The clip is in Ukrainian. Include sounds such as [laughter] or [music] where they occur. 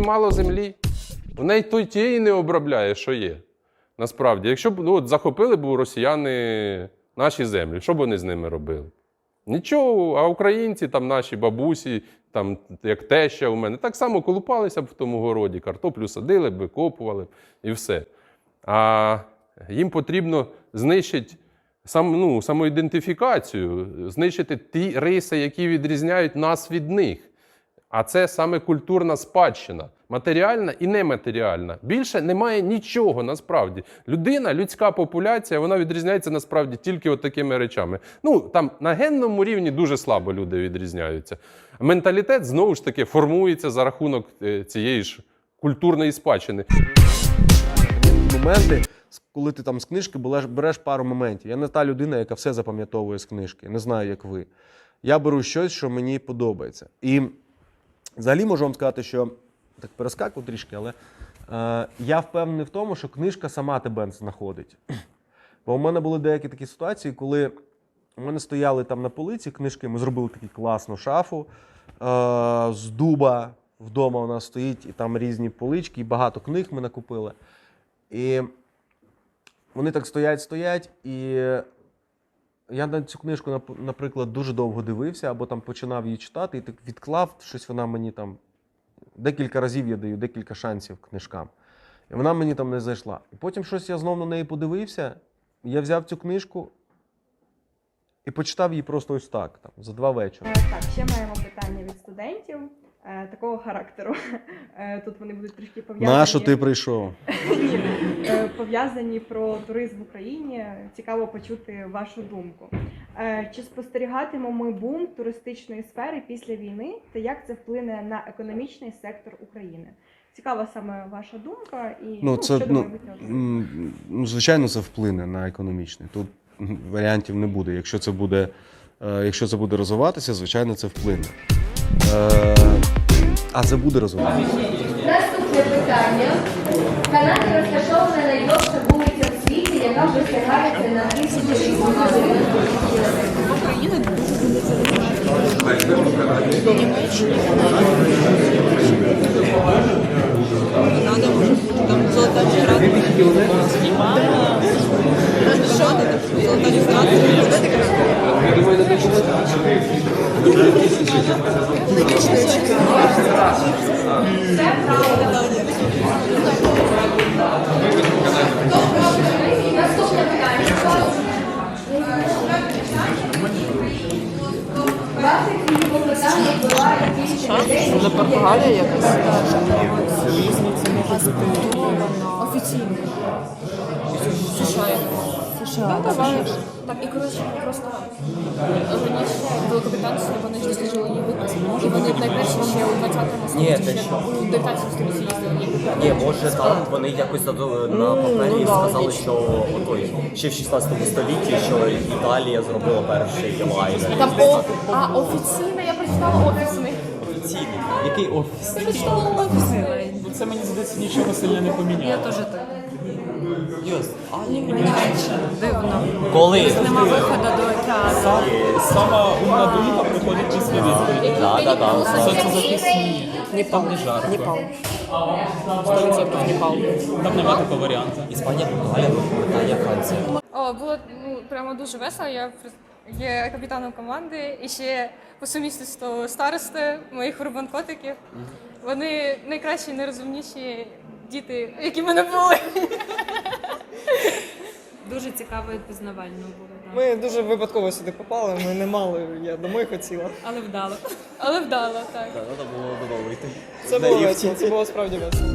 мало землі. В неї то тієї не обробляє, що є. Насправді, якщо б ну, от, захопили б росіяни наші землі, що б вони з ними робили? Нічого, а українці, там наші бабусі, там як теща у мене, так само колупалися б в тому городі, картоплю садили б, викопували б і все. А їм потрібно знищити сам, ну, самоідентифікацію, знищити ті риси, які відрізняють нас від них. А це саме культурна спадщина, матеріальна і нематеріальна. Більше немає нічого насправді. Людина, людська популяція, вона відрізняється насправді тільки от такими речами. Ну там на генному рівні дуже слабо люди відрізняються. Менталітет знову ж таки формується за рахунок е, цієї ж культурної спадщини. моменти, коли ти там з книжки береш, береш пару моментів. Я не та людина, яка все запам'ятовує з книжки. Не знаю, як ви. Я беру щось, що мені подобається. І взагалі можу вам сказати, що так перескакую трішки, але е, я впевнений в тому, що книжка сама тебе знаходить. Бо у мене були деякі такі ситуації, коли у мене стояли там на полиці книжки, ми зробили таку класну шафу е, з дуба. Вдома у нас стоїть і там різні полички, і багато книг ми накупили. І вони так стоять, стоять, і я на цю книжку, нап- наприклад, дуже довго дивився, або там починав її читати, і так відклав щось вона мені там. Декілька разів я даю декілька шансів книжкам. І вона мені там не зайшла. І потім щось я знов на неї подивився. Я взяв цю книжку і почитав її просто ось так, там, за два вечора. Так, ще маємо питання від студентів е, такого характеру. [laughs] Е, Тут вони будуть трішки пов'язані. Нащо ти прийшов? [laughs] Ні, е, пов'язані про туризм в Україні. Цікаво почути вашу думку. Е, Чи спостерігатимемо ми бум туристичної сфери після війни та як це вплине на економічний сектор України? Цікава саме ваша думка і Ну, це, щодо ну, майбутнього. м, ну, звичайно, це вплине на економічний. Тут варіантів не буде. Якщо це буде, е, якщо це буде розвиватися, звичайно, це вплине. Е, а це буде розвиватися. Наступне питання. В Канаді розташована найдовша вулиця в світі, яка простягається на 1600 Надо може бути там золота люстрація. Що ти? Золота люстрація. Наступне питання. Ваші клопотання впливає більше людей, ніж Португалія якась. Офіційно. США. США. Так, і коротше, просто раніше великобританці вони ж досліджували її випуск, і вони найперші ще у 20-му Ні, столітті, ти ще що? у 19 столітті їздили. Ні, може так, вони якось задали на папері сказали, що отой, ще в 16 столітті, що Італія зробила перший лайнер. Там о, а офіційно, я прочитала офісний. Офіційний. Який офіс? Ну, Це мені здається нічого сильно не поміняло. Я теж так. Дивно. Коли? Нема виходу до океану. Сама умна думка приходить після відповіді. Так, так, так. Соцзахисні. Там не жарко. Непал. 100% Непал. Там нема такого варіанту. Іспанія, Португалія, Великобританія, Франція. О, було ну прямо дуже весело. Я є капітаном команди і ще по сумісництву старости моїх урбан котиків. Вони найкращі, найрозумніші діти, які в мене були. Дуже цікаво і пізнавально було. Ми дуже випадково сюди попали, ми не мали, я домой хотіла. але вдало. Але вдало, так. Треба було додому йти. Це було весело, це було справді весело.